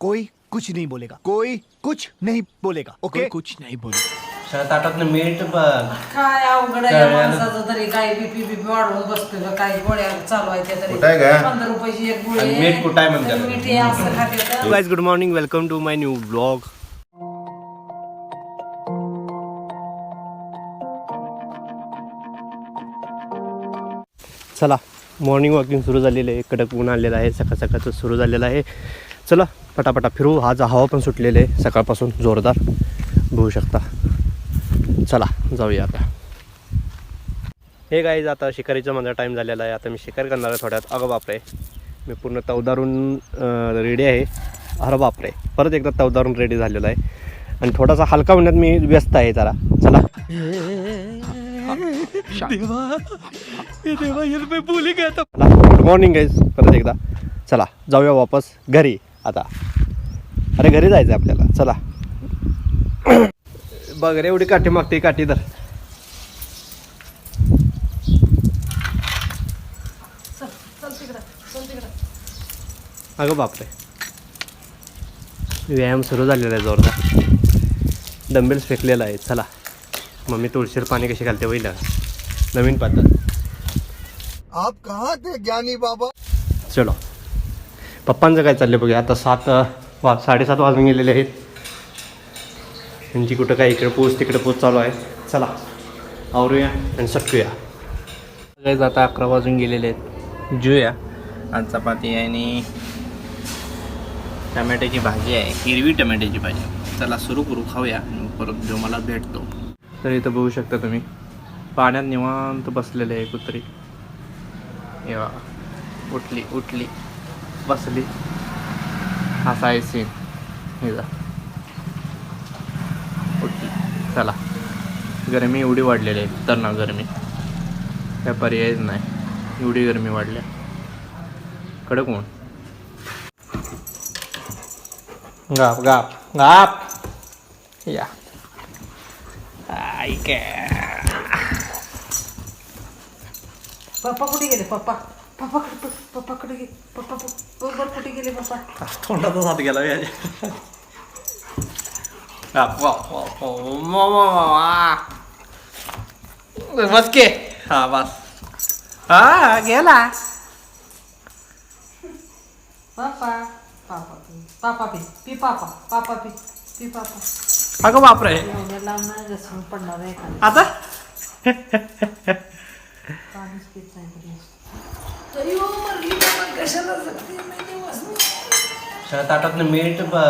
कोई कुछ नहीं बोलेगा कोई कुछ नहीं बोलेगा ओके कुछ नाही बोल ताटातनं मीठ बघ काय अवघड आहे या. माणसाचं तरी काय बीपी बीपी वाढवून बसतोय काय गोळ्या चालू आहे त्या तरी कुठं आहे काय? पंधरा रुपयाची एक गोळी आणि आहे. मीठ कुठं आहे म्हणतात? तरी मीठ हे असं खाते तर. Guys good morning welcome to my new blog चला मॉर्निंग वॉकिंग सुरू झालेलं आहे. कडक ऊन आलेलं आहे. सकाळ सकाळचं सुरू झालेलं आहे. चला पटापटा फिरू. आज हवा पण सुटलेली आहे. सकाळपासून जोरदार. बघू शकता. चला जाऊया आता. हे गाईज आता शिकारीचा माझा टाईम झालेला आहे. आता मी शिकार करणार आहे थोड्यात. अगं बापरे. मी पूर्ण तवदारून रेडी आहे. अरे बापरे. परत एकदा तवदारून रेडी झालेला आहे. आणि थोडासा हलका होण्यात मी व्यस्त आहे जरा. चला. गुड मॉर्निंग गाईज परत एकदा. चला जाऊया वापस घरी. आता. अरे घरी जायचं आहे आपल्याला. चला. बघ रे एवढी काठी मागते काठी तर चल चल तिकडं चल तिकडं. अगं बापरे. व्यायाम सुरू झालेला आहे जोरदार. डंबेल्स फेकलेला आहे. चला. मम्मी तुळशीर पाणी कशी घालते होईल नवीन पद्धत आप कहाँ थे ज्ञानी बाबा? चलो. पप्पांचं काय चाललं बघूया. आता सात वा साडेसात वाजून गेलेले आहेत. त्यांची कुठं काय इकडे पोच तिकडे पोच चालू आहे. चला आवरूया आणि सटकूया. गाईज आता अकरा वाजून गेलेले आहेत. जेऊया आज चपाती आहे आणि टमॅट्याची भाजी आहे. हिरवी टमॅट्याची भाजी. चला सुरू करू खाऊया परत जो मला भेटतो. तर इथं बघू शकता तुम्ही. पाण्यात निवांत बसलेले आहे कुत्री. येवा उठली उठली. बसली. असा आहे सीन हे जा. उठली. चला. गरमी एवढी वाढलेली आहे. तर ना गरमी. काय पर्यायच नाही. एवढी गरमी वाढल्या कडक ऊन गाप गाप गाप. या. आई काय पप्पा कुठे गेले? पप्पा. पप्पा कुठे? पप्पा कुठे गेले? पप्पा बरोबर कुठे गेले पप्पा? तोंडातच हात गेला बस के. हा बस. हा गेला. पापा पापा पापा पी. पी पापा पापा पी. पी पापा अगं बापरे. लांब पडणार आहे. आता? पाणीच पित नाही तरी. तरी हो मरली बाबा कशाला जगते मी दिवस ताटातनं मीठ बघ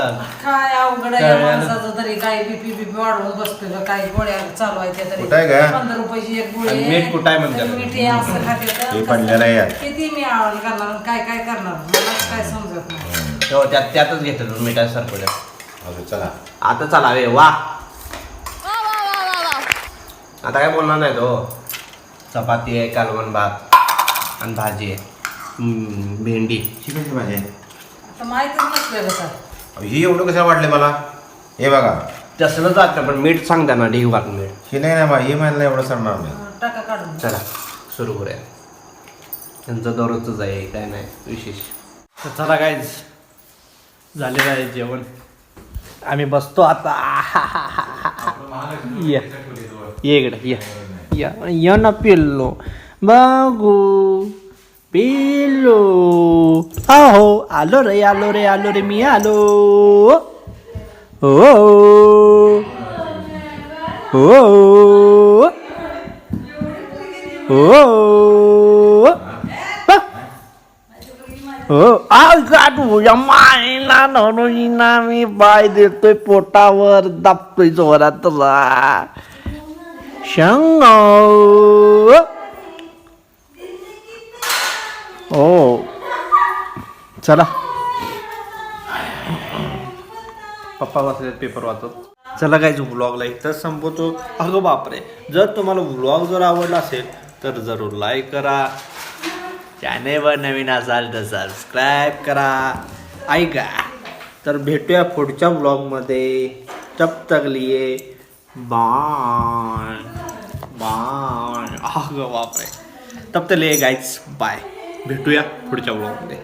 काय अवघड आहे या कळलं. माणसाचं तरी काय बीपी बीपी वाढवून बसतोय का काय गोळ्या चालू आहे त्या तरी कुठं आहे काय? पंधरा रुपयाची एक गोळी आणि. मीठ कुठं आहे म्हणतात? तरी मीठ हे असं खाते तर हे कसं- पडलेलं आहे यात. किती मी आवड करणार आणि काय काय करणार मला काय समजत नाही हो त्यात त्यातच घेतलं असं चला आता चला रे वा आता काय बोलणार नाही तो चपाती आहे कालवण भात आणि भाजी आहे. भेंडी. शिकायची भाजी आहे आता माहितच नसलं ही एवढं कसं वाटले मला? हे बघा. तसलं जातं पण मीठ सांगता ना ढीग वाट मीठ. हे नाही ना बा हे मला एवढं सरणार नाही टाका काढून. चला सुरू करूया. त्यांचं दररोजच आहे काय नाही विशेष. तर चला काय झालेलं आहे जेवण. आम्ही बसतो आता. ये ये इकडे ये. या या ना पिल्लो बागू पिल्लो आहो आलो रे आलो रे आलो रे मी आलो हो हो हो हो आ तुझ्या मायला नवरोजीना मी बाय देतोय पोटावर दाबतोय जोरात तुला हो चला पप्पा बसले पेपर वाचत चला काय व्लॉगला इथं संपवतो अगं बापरे जर तुम्हाला व्लॉग जर आवडला असेल तर जरूर लाईक करा चॅनेलवर नवीन असाल तर सबस्क्राईब करा ऐका तर भेटूया पुढच्या ब्लॉगमध्ये तब तक लिए बाय बाण आह ग बापरे. तप्तले गायच बाय भेटूया पुढच्या ब्लॉगमध्ये